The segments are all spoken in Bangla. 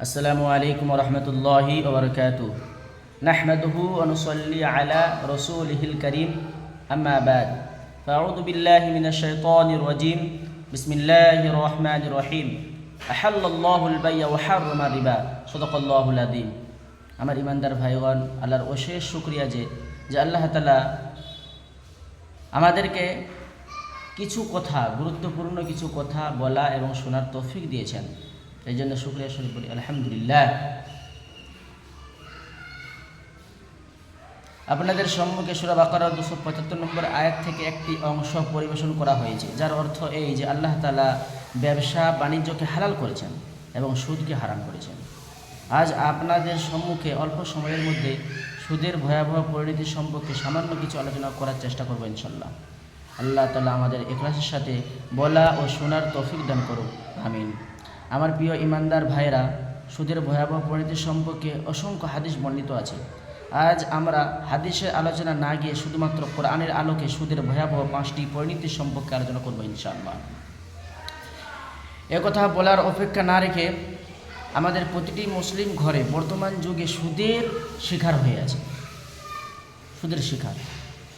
السلام عليكم ورحمة الله وبركاته نحمده ونصلي على رسوله الكريم أما بعد فأعوذ بالله من الشيطان الرجيم بسم الله الرحمن الرحيم أحل الله البيع وحرم الربا صدق الله العظيم আমার ইমানদার ভাইগণ আল্লাহর অশেষ শুক্রিয়া যে যে আল্লাহ তালা আমাদেরকে কিছু কথা গুরুত্বপূর্ণ কিছু কথা বলা এবং শোনার তৌফিক দিয়েছেন এই জন্য শুক্রিয়া শরীফ বলি আলহামদুলিল্লাহ। আপনাদের সম্মুখে সুরা বাকারা দুশো পঁচাত্তর নম্বর আয়াত থেকে একটি অংশ পরিবেশন করা হয়েছে, যার অর্থ এই যে আল্লাহ তালা ব্যবসা বাণিজ্যকে হালাল করেছেন এবং সুদকে হারাম করেছেন। আজ আপনাদের সম্মুখে অল্প সময়ের মধ্যে সুদের ভয়াবহ পরিণতি সম্পর্কে সামান্য কিছু আলোচনা করার চেষ্টা করব ইনশাল্লাহ আল্লাহ তালা আমাদের এখলাসের সাথে বলা ও শোনার তৌফিক দান করুক, আমিন। আমার প্রিয় ইমানদার ভাইরা সুদের ভয়াবহ পরিণতি সম্পর্কে অসংখ্য হাদিস বর্ণিত আছে। আজ আমরা হাদিসের আলোচনা না গিয়ে শুধুমাত্র কোরআনের আলোকে সুদের ভয়াবহ পাঁচটি পরিণতি সম্পর্কে আলোচনা করব ইনশাআল্লাহ। একথা বলার অপেক্ষা না রেখে আমাদের প্রতিটি মুসলিম ঘরে বর্তমান যুগে সুদের শিকার হয়ে আছে। সুদের শিকার।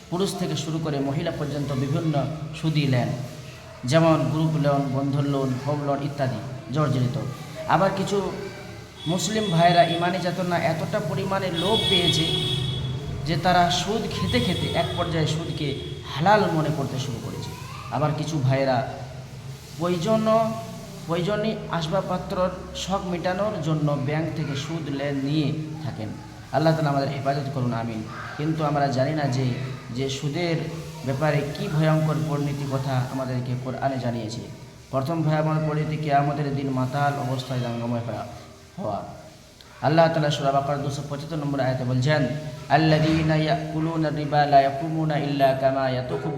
পুরুষ থেকে শুরু করে মহিলা পর্যন্ত বিভিন্ন সুদি লেন, যেমন group loan, Bandhan loan, home loan ইত্যাদি। জর্জরিত। আবার কিছু মুসলিম ভাইরা ইমানি চেতনা এতটা পরিমাণে লোভ পেয়েছে যে তারা সুদ খেতে খেতে এক পর্যায়ে সুদকে হালাল মনে করতে শুরু করেছে। আবার কিছু ভাইরা প্রয়োজন প্রয়োজনীয় আসবাবপত্রর শখ মেটানোর জন্য ব্যাংক থেকে সুদ লেন নিয়ে থাকেন। আল্লাহ তালা আমাদের হেফাজত করুন, আমিন। কিন্তু আমরা জানি না যে যে সুদের ব্যাপারে কি ভয়ঙ্কর পরিণতি কথা আমাদেরকে কোরআনে জানিয়েছে। প্রথম ভয়াবহ পরিণতি কে আমাদের দিন মাতাল অবস্থায় দাঙ্গময় হওয়া হওয়া আল্লাহ তালা সুরা বাকার দুশো পঁচাত্তর নম্বর আয়তে বলছেন আল্লাদিনা ইয়াকুলুনা রিবা লা ইয়াকুমুনা ইল্লা কামা ইয়াতুকুব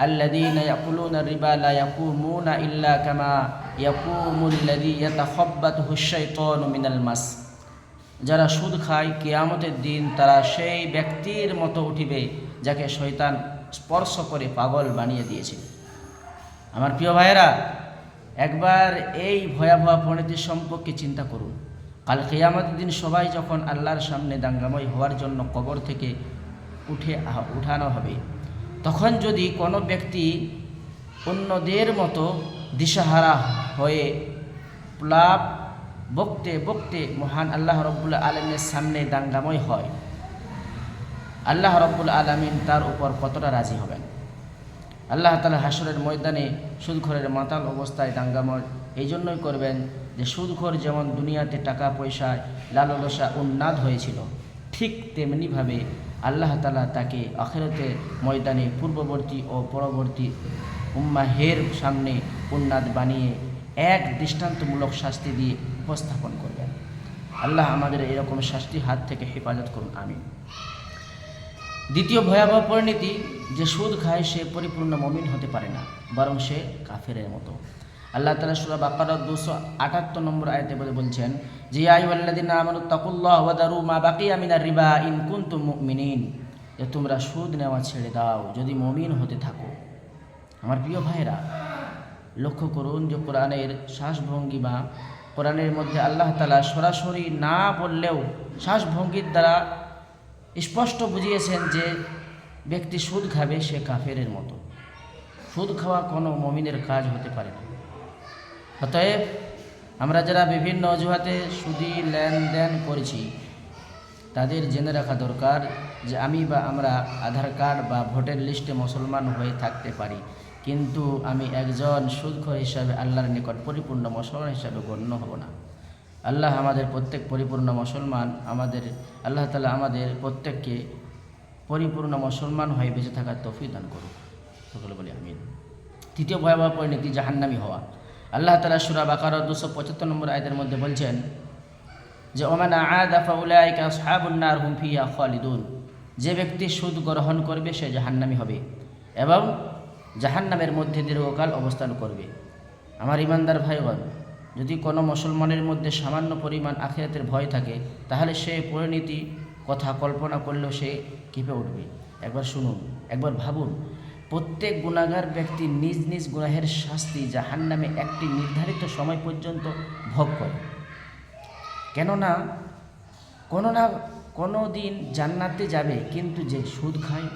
الذين يأكلون الربا لا يقومون إلا كما يقوم الذي يتخبطه الشيطان من المس যারা সুদ খায় কেয়ামতের দিন তারা সেই ব্যক্তির মতো উঠিবে যাকে শয়তান স্পর্শ করে পাগল বানিয়ে দিয়েছে আমার প্রিয় ভাইয়েরা, একবার এই ভয়াবহ পরিণতি সম্পর্কে চিন্তা করুন। কাল কেয়ামতের দিন সবাই যখন আল্লাহর সামনে দাঙ্গাময় হওয়ার জন্য কবর থেকে উঠে উঠানো হবে, তখন যদি কোনো ব্যক্তি অন্যদের মতো দিশাহারা হয়ে প্লাব বকতে বকতে মহান আল্লাহ রব্বুল্লা আলমের সামনে দাঙ্গাময় হয়, আল্লাহ রব্বুল আলমিন তার উপর কতটা রাজি হবেন? আল্লাহ তালা হাসরের ময়দানে সুদখোরের মাতাল অবস্থায় দাঙ্গাময়। এই জন্যই করবেন যে সুদখোর যেমন দুনিয়াতে টাকা পয়সায় লালসা উন্নাদ হয়েছিল, ঠিক তেমনিভাবে আল্লাহ তালা তাকে আখেরতে ময়দানে পূর্ববর্তী ও পরবর্তী উম্মাহের সামনে উন্নাদ বানিয়ে এক দৃষ্টান্তমূলক শাস্তি দিয়ে উপস্থাপন করবেন। আল্লাহ আমাদের এরকম শাস্তি হাত থেকে হেফাজত করুন আমি দ্বিতীয় ভয়াবহ পরিণতি, যে সুদ খায় সে পরিপূর্ণ মমিন হতে পারে না, বরং সে কাফেরের মতো। আল্লাহ তালা সুরা বাকার দুশো আটাত্তর নম্বর আয়তে বলে বলছেন, যে আইউল্লাদিন আমানু তাকুল্লাহ ওয়াদারু মা বাকি আমিনা রিবা ইন কুন্তু মুমিনিন। যে তোমরা সুদ নেওয়া ছেড়ে দাও, যদি মমিন হতে থাকো। আমার প্রিয় ভাইরা লক্ষ্য করুন যে কোরআনের শ্বাসভঙ্গি বা কোরআনের মধ্যে আল্লাহ তালা সরাসরি না বললেও শ্বাসভঙ্গির দ্বারা স্পষ্ট বুঝিয়েছেন যে ব্যক্তি সুদ খাবে সে কাফেরের মতো। সুদ খাওয়া কোনো মমিনের কাজ হতে পারে না। অতএব আমরা যারা বিভিন্ন অজুহাতে সুদি লেনদেন করেছি, তাদের জেনে রাখা দরকার যে আমি বা আমরা আধার কার্ড বা ভোটের লিস্টে মুসলমান হয়ে থাকতে পারি। কিন্তু আমি একজন সুদখর হিসাবে আল্লাহর নিকট পরিপূর্ণ মুসলমান হিসাবে গণ্য হব না। আল্লাহ আমাদের প্রত্যেক পরিপূর্ণ মুসলমান, আমাদের, আল্লাহ তালা আমাদের প্রত্যেককে পরিপূর্ণ মুসলমান হয়ে বেঁচে থাকার তফি দান করুক। সকলে বলি আমিন। তৃতীয় ভয়াবহ পরিণতি জাহান্নামি হওয়া। আল্লাহ তালা সুরা বাকার দুশো পঁচাত্তর নম্বর আয়দের মধ্যে বলছেন যে, ওমান আদাফাউলাইকা খালিদুন। যে ব্যক্তি সুদ গ্রহণ করবে, সে জাহান্নামি হবে এবং জাহান্নামের মধ্যে দীর্ঘকাল অবস্থান করবে। আমার ইমানদার ভাইগণ যদি কোনো মুসলমানের মধ্যে সামান্য পরিমাণ আখিরাতের ভয় থাকে, তাহলে সে পরিণতি কথা কল্পনা করলেও সে কেঁপে উঠবে। একবার শুনুন, একবার ভাবুন, প্রত্যেক গুণাগার ব্যক্তি নিজ নিজ গুনাহের শাস্তি জাহান্নামে একটি নির্ধারিত সময় পর্যন্ত ভোগ করে। কেননা, কোনো না কোনো দিন জান্নাতে যাবে, কিন্তু যে সুদ খায়,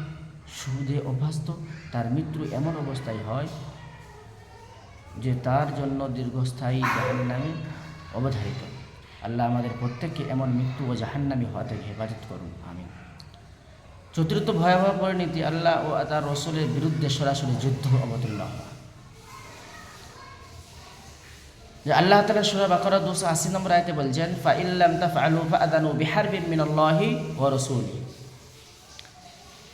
সুদে অভ্যস্ত, তার মৃত্যু এমন অবস্থায় হয় যে তার জন্য দীর্ঘস্থায়ী জাহান্নামে অবধারিত। আল্লাহ আমাদের প্রত্যেককে এমন মৃত্যু ও জাহান্নামি হওয়া থেকে হেফাজত করুন আমি চতুর্থ ভয়াবহ পরিণতি, আল্লাহ ও তার রসুলের বিরুদ্ধে সরাসরি যুদ্ধ অবতীর্ণ হওয়া। যে আল্লাহ তালা সুরা বাকরা দুশো আশি নম্বর আয়তে বলছেন ফা ইল্লাম তা ফালু ফা আদানু বিহার বিন মিনাল্লাহি ও রসুলি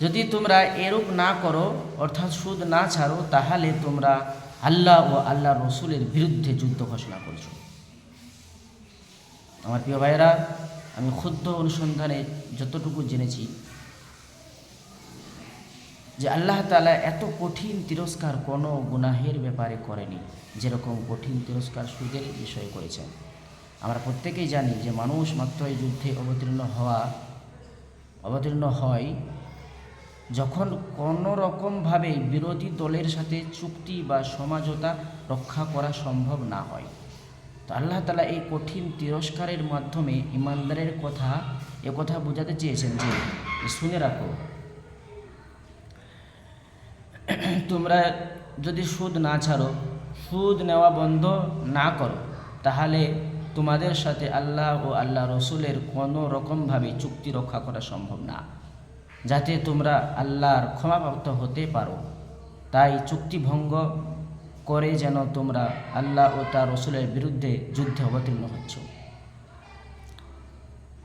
যদি তোমরা এরূপ না করো, অর্থাৎ সুদ না ছাড়ো, তাহলে তোমরা আল্লাহ ও আল্লাহ রসুলের বিরুদ্ধে যুদ্ধ ঘোষণা করছ। আমার প্রিয় ভাইয়েরা, আমি ক্ষুদ্র অনুসন্ধানে যতটুকু জেনেছি যে আল্লাহ তালা এত কঠিন তিরস্কার কোনো গুনাহের ব্যাপারে করেনি, যেরকম কঠিন তিরস্কার সুদের বিষয়ে করেছেন। আমরা প্রত্যেকেই জানি যে মানুষ মাত্র এই যুদ্ধে অবতীর্ণ হওয়া, অবতীর্ণ হয় যখন কোনো রকমভাবে বিরোধী দলের সাথে চুক্তি বা সমঝোতা রক্ষা করা সম্ভব না হয়। তো আল্লাহ তালা এই কঠিন তিরস্কারের মাধ্যমে ইমানদারের কথা কথা বোঝাতে চেয়েছেন যে, শুনে রাখো। তোমরা যদি সুদ না ছাড়ো, সুদ নেওয়া বন্ধ না করো, তাহলে তোমাদের সাথে আল্লাহ ও আল্লাহ রসুলের কোনো রকমভাবে চুক্তি রক্ষা করা সম্ভব না। যাতে তোমরা আল্লাহর ক্ষমাপ্রাপ্ত হতে পারো। তাই চুক্তি ভঙ্গ করে যেন তোমরা আল্লাহ ও তার রসুলের বিরুদ্ধে যুদ্ধে অবতীর্ণ হচ্ছ।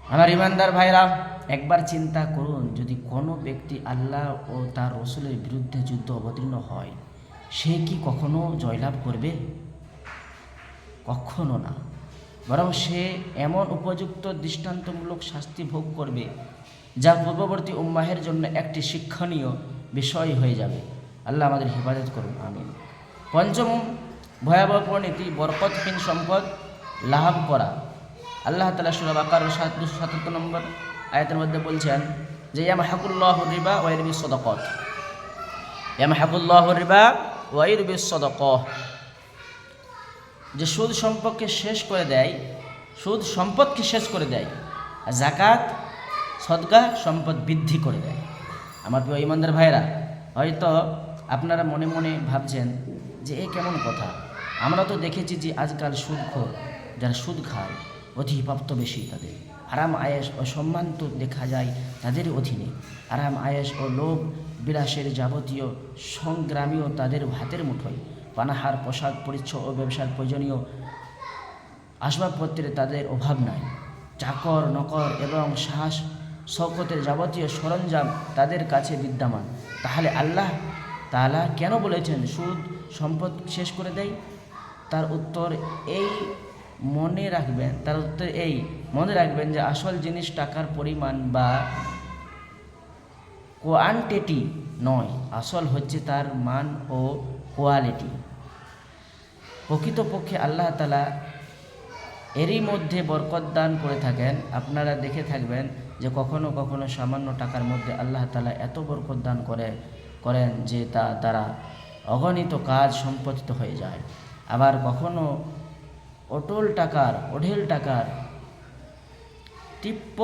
আমার ইমানদার ভাইরা, একবার চিন্তা করুন, যদি কোনো ব্যক্তি আল্লাহ ও তার রসুলের বিরুদ্ধে যুদ্ধ অবতীর্ণ হয়, সে কি কখনো জয়লাভ করবে? কখনো না। বরং সে এমন উপযুক্ত দৃষ্টান্তমূলক শাস্তি ভোগ করবে যা পূর্ববর্তী উম্মাহের জন্য একটি শিক্ষণীয় বিষয় হয়ে যাবে। আল্লাহ আমাদের হেফাজত করুন, আমিন। পঞ্চম ভয়াবহ পরিণতি, বরকতহীন সম্পদ লাভ করা। আল্লাহ তালা সুরাব আকার দুশো সাতাত্তর নম্বর আয়াতের মধ্যে বলছেন যে ইয়াম হাকুল্লাহ রিবা ওয়াইরবি সদকত। ইয়াম হাকুল্লাহ রিবা ওয়াইরবি সদক যে সুদ সম্পদকে শেষ করে দেয়, সুদ সম্পদকে শেষ করে দেয়। জাকাত সদকা সম্পদ বৃদ্ধি করে দেয়। আমার প্রিয় ইমানদার ভাইরা হয়তো আপনারা মনে মনে ভাবছেন যে এ কেমন কথা? আমরা তো দেখেছি যে আজকাল সুদখোর, যারা সুদ খায়, অধিপ্রাপ্ত বেশি তাদের। আরাম আয়েস ও সম্মান তো দেখা যায় তাদের অধীনে। আরাম আয়েস ও লোভ বিলাসের যাবতীয় সংগ্রামীও তাদের হাতের মুঠোয়। পানাহার, পোশাক পরিচ্ছদ ও ব্যবসার প্রয়োজনীয় আসবাবপত্রের তাদের অভাব নাই। চাকর, নকর এবং শ্বাস শৌকতের যাবতীয় সরঞ্জাম তাদের কাছে বিদ্যমান। তাহলে আল্লাহ তালা কেন বলেছেন সুদ, সম্পদ শেষ করে দেয় তার উত্তর এই মনে রাখবেন, তার উত্তর এই মনে রাখবেন যে আসল জিনিস টাকার পরিমাণ বা কোয়ান্টিটি নয়, আসল হচ্ছে তার মান ও কোয়ালিটি প্রকৃতপক্ষে আল্লাহ তালা এরই মধ্যে বরকত দান করে থাকেন। আপনারা দেখে থাকবেন যে কখনো কখনো সামান্য টাকার মধ্যে আল্লাহ তালা এত বরকত দান করে, করেন যে তা দ্বারা অগণিত কাজ সম্পাদিত হয়ে যায়। আবার কখনো অটল টাকার, অঢেল টাকার টিপ্প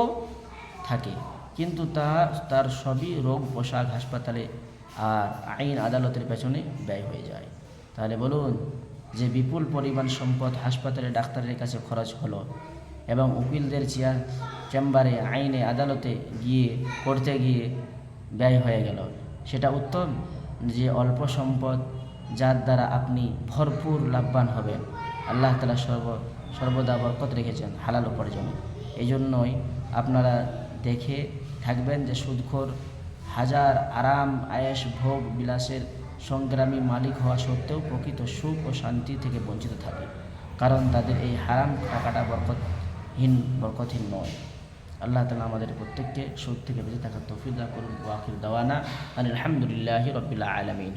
থাকে। কিন্তু তা, তার সবই রোগ, পোশাক, হাসপাতালে আর আইন আদালতের পেছনে ব্যয় হয়ে যায়। তাহলে বলুন, যে বিপুল পরিমাণ সম্পদ হাসপাতালে ডাক্তারের কাছে খরচ হলো এবং উকিলদের চেয়ার, চেম্বারে, আইনে, আদালতে গিয়ে করতে গিয়ে ব্যয় হয়ে গেল। সেটা উত্তম যে অল্প সম্পদ যার দ্বারা আপনি ভরপুর লাভবান হবেন। আল্লাহ তালা সর্ব, সর্বদা বরকত রেখেছেন, হালাল উপার্জনে। এই জন্যই আপনারা দেখে থাকবেন যে সুদখোর হাজার আরাম আয়েস ভোগ, বিলাসের সংগ্রামী মালিক হওয়া সত্ত্বেও প্রকৃত সুখ ও শান্তি থেকে বঞ্চিত থাকে। কারণ তাদের এই হারাম টাকাটা বরকতহীন বরকতহীন নয়। আল্লাহ তালা আমাদের প্রত্যেককে সুদ থেকে বেঁচে থাকার তফিদা করুন ওয়াকির দাওয়ানা আলহামদুলিল্লাহ রবিল্লা আলমিন।